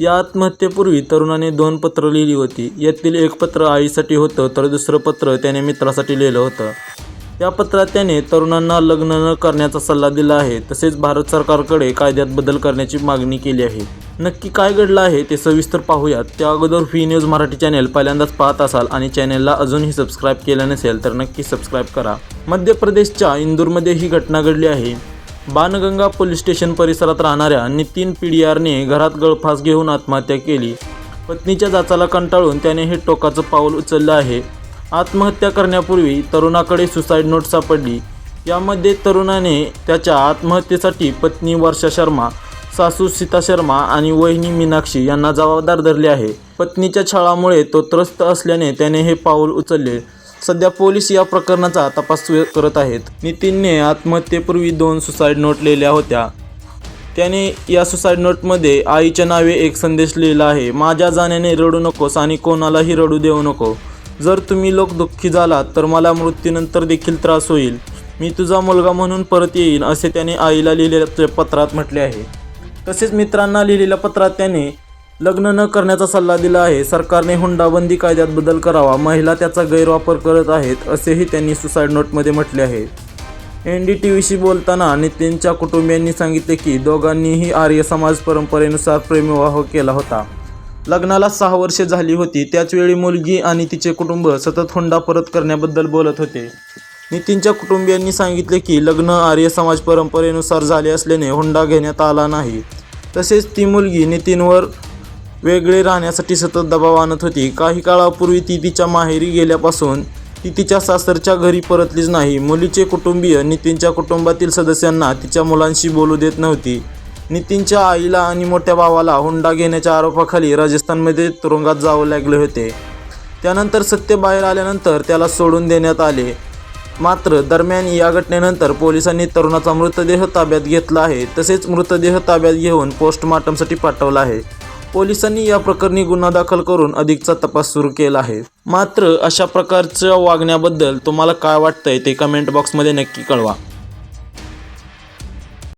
या आत्महत्येपूर्वी तरुणाने दोन पत्र लिहिली होती. यातील एक पत्र आईसाठी होतं तर दुसरं पत्र त्याने मित्रासाठी लिहिलं होतं. या पत्रात त्याने तरुणांना लग्न न करण्याचा सल्ला दिला आहे. तसेच भारत सरकारकडे कायद्यात बदल करण्याची मागणी केली आहे. नक्की काय घडलं आहे ते सविस्तर पाहूयात. त्या अगोदर व्ही न्यूज मराठी चॅनेल पहिल्यांदाच पाहत असाल आणि चॅनेलला अजूनही सबस्क्राईब केलं नसेल तर नक्की सबस्क्राईब करा. मध्य प्रदेशच्या इंदूरमध्ये ही घटना घडली आहे. बाणगंगा पोलीस स्टेशन परिसरात राहणाऱ्या नितीन पिडियारने घरात गळफास घेऊन आत्महत्या केली. पत्नीच्या जाचाला कंटाळून त्याने हे टोकाचं पाऊल उचललं आहे. आत्महत्या करण्यापूर्वी तरुणाकडे सुसाईड नोट सापडली. यामध्ये तरुणाने त्याच्या आत्महत्येसाठी पत्नी वर्षा शर्मा सासू सीता शर्मा आणि वहिनी मीनाक्षी यांना जबाबदार धरले आहे. पत्नीच्या छळामुळे तो त्रस्त असल्याने त्याने हे पाऊल उचलले. सध्या पोलीस या प्रकरणाचा तपास करत आहेत. नितीनने आत्महत्येपूर्वी दोन सुसाईड नोट लिहिल्या होत्या. त्याने या सुसाईड नोटमध्ये आईच्या नावे एक संदेश लिहिला आहे माझ्या जाण्याने रडू नकोस आणि कोणालाही रडू देऊ नको. जर तुम्ही लोक दुःखी झालात तर मला मृत्यूनंतर देखील त्रास होईल. मी तुझा मुलगा म्हणून परत येईन असे त्याने आईला लिहिलेल्या पत्रात म्हटले आहे. तसेच मित्रांना लिहिलेल्या पत्रात त्याने लग्न न करण्याचा सल्ला दिला आहे. सरकारने हुंडाबंदी कायद्यात बदल करावा. महिला त्याचा गैरवापर करत आहेत असेही त्यांनी सुसाईड नोटमध्ये म्हटले आहे. एन डी टी व्हीशी बोलताना नितीनच्या कुटुंबियांनी सांगितले की दोघांनीही आर्य समाज परंपरेनुसार प्रेमविवाह केला होता. लग्नाला सहा वर्षे झाली होती. त्याचवेळी मुलगी आणि तिचे कुटुंब सतत हुंडा परत करण्याबद्दल बोलत होते. नितीनच्या कुटुंबियांनी सांगितले की लग्न आर्य समाज परंपरेनुसार झाले असल्याने हुंडा घेण्यात आला नाही. तसेच ती मुलगी नितीनवर वेगळे राहण्यासाठी सतत दबाव आणत होती. काही काळापूर्वी ती तिच्या माहेरी गेल्यापासून ती तिच्या सासरच्या घरी परतलीच नाही. मुलीचे कुटुंबीय नितीनच्या कुटुंबातील सदस्यांना तिच्या मुलांशी बोलू देत नव्हती. नितीनच्या आईला आणि मोठ्या भावाला हुंडा घेण्याच्या आरोपाखाली राजस्थानमध्ये तुरुंगात जावं लागले होते. त्यानंतर सत्य बाहेर आल्यानंतर त्याला सोडून देण्यात आले. मात्र दरम्यान या घटनेनंतर पोलिसांनी तरुणाचा मृतदेह ताब्यात घेतला आहे. तसेच मृतदेह ताब्यात घेऊन पोस्टमार्टमसाठी पाठवला आहे. पोलिसांनी या प्रकरणी गुन्हा दाखल करून अधिकचा तपास सुरू केला आहे. मात्र अशा प्रकारच्या वागण्याबद्दल तुम्हाला काय वाटतंय ते कमेंट बॉक्समध्ये नक्की कळवा.